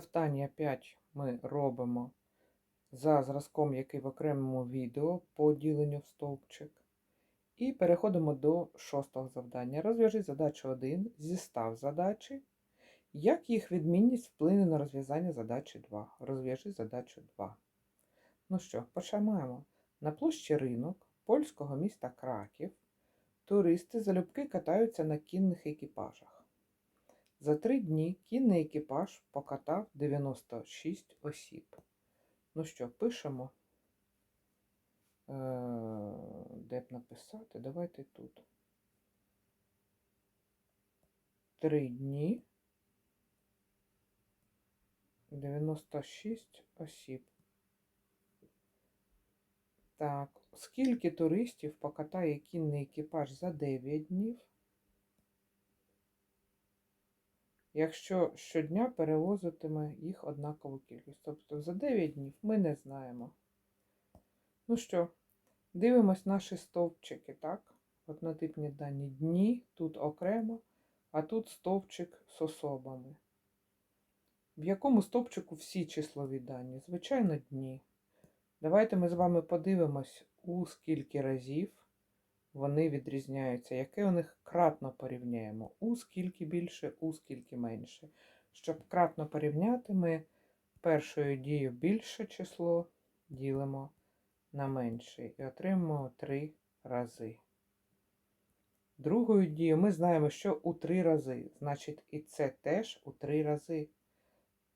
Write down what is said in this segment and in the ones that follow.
Завдання 5 ми робимо за зразком, який в окремому відео по діленню в стовпчик. І переходимо до шостого завдання. Розв'яжи задачу 1, зістав задачі. Як їх відмінність вплине на розв'язання задачі 2? Розв'яжи задачу 2. Ну що, починаємо. На площі ринок польського міста Краків туристи залюбки катаються на кінних екіпажах. За три дні кінний екіпаж покатав 96 осіб. Ну що, пишемо. Е, Де б написати? Давайте тут. Три дні. 96 осіб. Так, скільки туристів покатає кінний екіпаж за 9 днів? Якщо щодня перевозитиме їх однакову кількість. Тобто за 9 днів ми не знаємо. Ну що, дивимось наші стовпчики, так? Однотипні дані дні, тут окремо, а тут стовпчик з особами. В якому стовпчику всі числові дані? Звичайно, дні. Давайте ми з вами подивимось, у скільки разів вони відрізняються, яке у них кратно порівняємо. У скільки більше, у скільки менше. Щоб кратно порівняти, ми першою дією більше число ділимо на менше і отримаємо 3 рази. Другою дією ми знаємо, що у 3 рази. Значить, і це теж у 3 рази.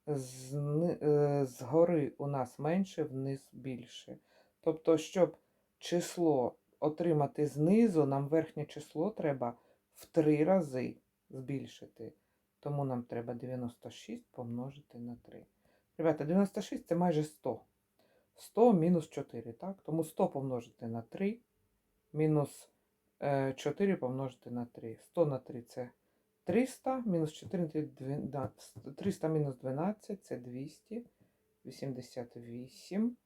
Е, Згори у нас менше, вниз більше. Тобто, щоб число отримати знизу, нам верхнє число треба в 3 рази збільшити. Тому нам треба 96 помножити на 3. Ребята, 96 це майже 100. 100 мінус 4, так? Тому 100 помножити на 3, мінус е, 4 помножити на 3. 100 на 3 це 300, мінус 4 12. 300 мінус 12 це 288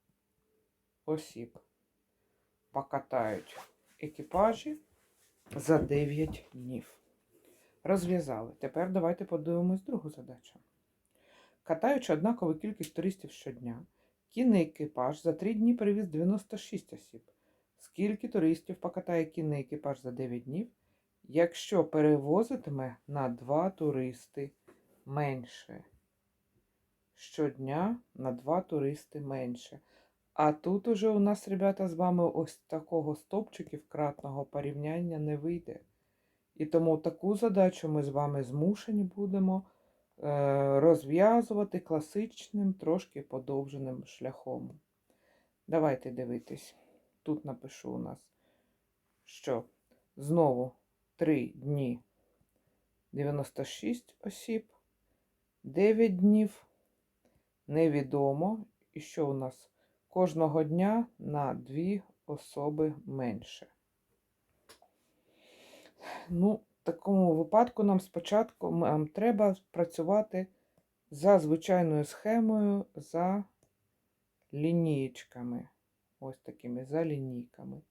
осіб. Покатають екіпажі за 9 днів. Розв'язали. Тепер давайте подивимось другу задачу. Катаючи однакову кількість туристів щодня, кінний екіпаж за 3 дні перевіз 96 осіб. Скільки туристів покатає кінний екіпаж за 9 днів, якщо перевозитиме на 2 туристи менше? Щодня на 2 туристи менше. А тут уже у нас, ребята, з вами ось такого стопчиків кратного порівняння не вийде. І тому таку задачу ми з вами змушені будемо е, розв'язувати класичним, трошки подовженим шляхом. Давайте дивитись. Тут напишу у нас, що знову 3 дні 96 осіб, 9 днів невідомо. І що у нас? Кожного дня на 2 особи менше. Ну, в такому випадку нам спочатку нам треба працювати за звичайною схемою за лінієчками. Ось такими за лінійками.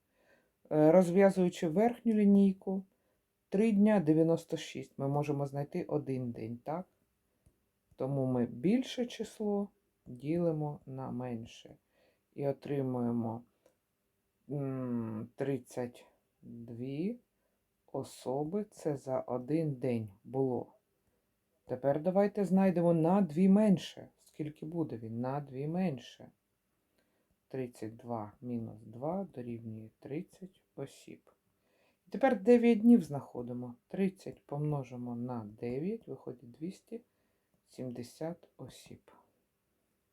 Е, Розв'язуючи верхню лінійку, 3 дня 96. Ми можемо знайти один день, так? Тому ми більше число ділимо на менше. І отримуємо 32 особи. Це за один день було. Тепер давайте знайдемо на 2 менше. Скільки буде він? На 2 менше. 32 мінус 2 дорівнює 30 осіб. Тепер 9 днів знаходимо. 30 помножимо на 9, виходить 270 осіб.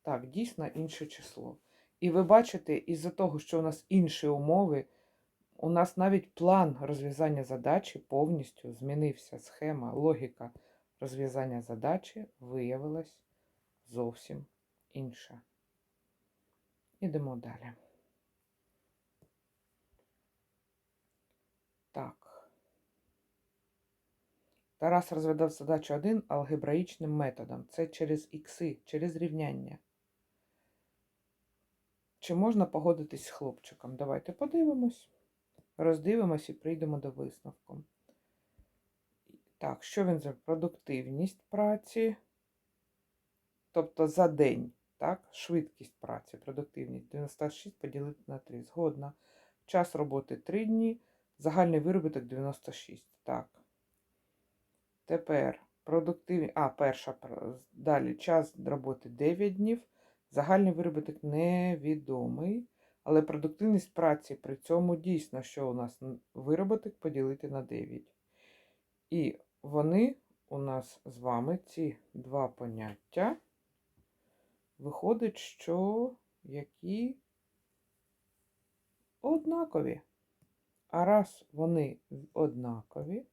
Так, дійсно інше число. І ви бачите, із-за того, що у нас інші умови, у нас навіть план розв'язання задачі повністю змінився. Схема, логіка розв'язання задачі виявилась зовсім інша. Ідемо далі. Так. Тарас розв'язав задачу 1 алгебраїчним методом. Це через ікси, через рівняння. Чи можна погодитись з хлопчиком? Давайте подивимось, роздивимось і прийдемо до висновку. Так, що він за продуктивність праці? тобто за день, так, швидкість праці, продуктивність 96 поділити на 3. Згодна. Час роботи 3 дні, загальний виробіток 96. Так. Тепер продуктивність. А, перша. Далі час роботи 9 днів. Загальний виробіток невідомий. Але продуктивність праці при цьому дійсно, що у нас виробіток поділити на 9. І вони у нас з вами, ці два поняття, виходить, що які однакові. А раз вони однакові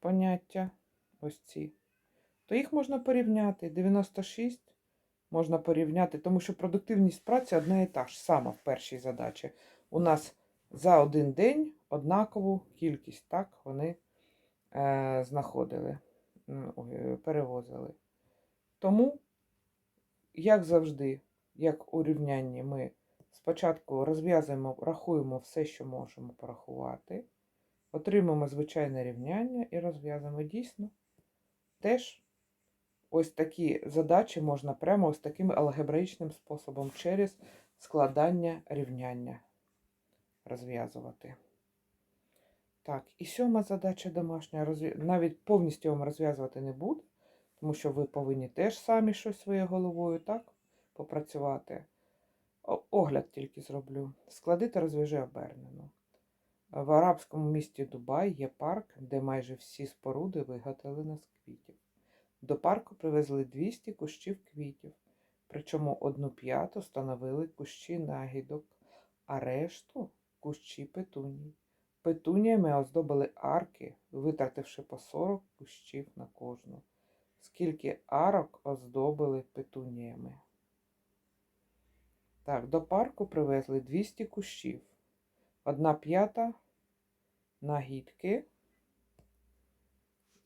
поняття, ось ці, то їх можна порівняти. 96 можна порівняти, тому що продуктивність праці одна і та ж сама в першій задачі. У нас за один день однакову кількість, так, вони е, знаходили, е, перевозили. Тому, як завжди, як у рівнянні, ми спочатку розв'язуємо, рахуємо все, що можемо порахувати, отримуємо звичайне рівняння і розв'язуємо дійсно. Теж ось такі задачі можна прямо ось таким алгебраїчним способом через складання рівняння розв'язувати. Так, і сьома задача домашня. Навіть повністю вам розв'язувати не буду, тому що ви повинні теж самі щось своєю головою так, попрацювати. Огляд тільки зроблю. Склади та розв'яжи обернено. В арабському місті Дубай є парк, де майже всі споруди виготовлені з квітів. До парку привезли 200 кущів квітів, причому одну п'яту становили кущі нагідок, а решту кущі петуній. Петуніями оздобили арки, витративши по 40 кущів на кожну. Скільки арок оздобили петуніями? Так, до парку привезли 200 кущів. Одна п'ята нагідки.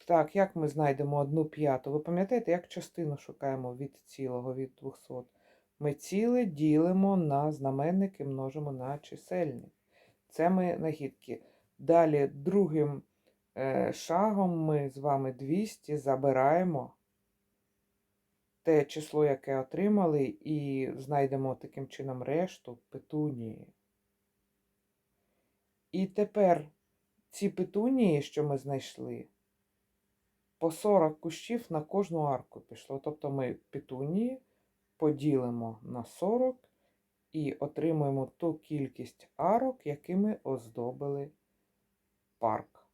Так, як ми знайдемо одну п'яту? Ви пам'ятаєте, як частину шукаємо від цілого, від 200? Ми ціле ділимо на знаменник і множимо на чисельник. Це ми нагідки. Далі другим е, шагом ми з вами 200 забираємо те число, яке отримали, і знайдемо таким чином решту петунії. І тепер ці петунії, що ми знайшли, по 40 кущів на кожну арку пішло. Тобто ми петунії поділимо на 40 і отримуємо ту кількість арок, якими оздобили парк.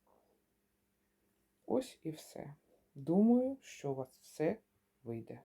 Ось і все. Думаю, що у вас все вийде.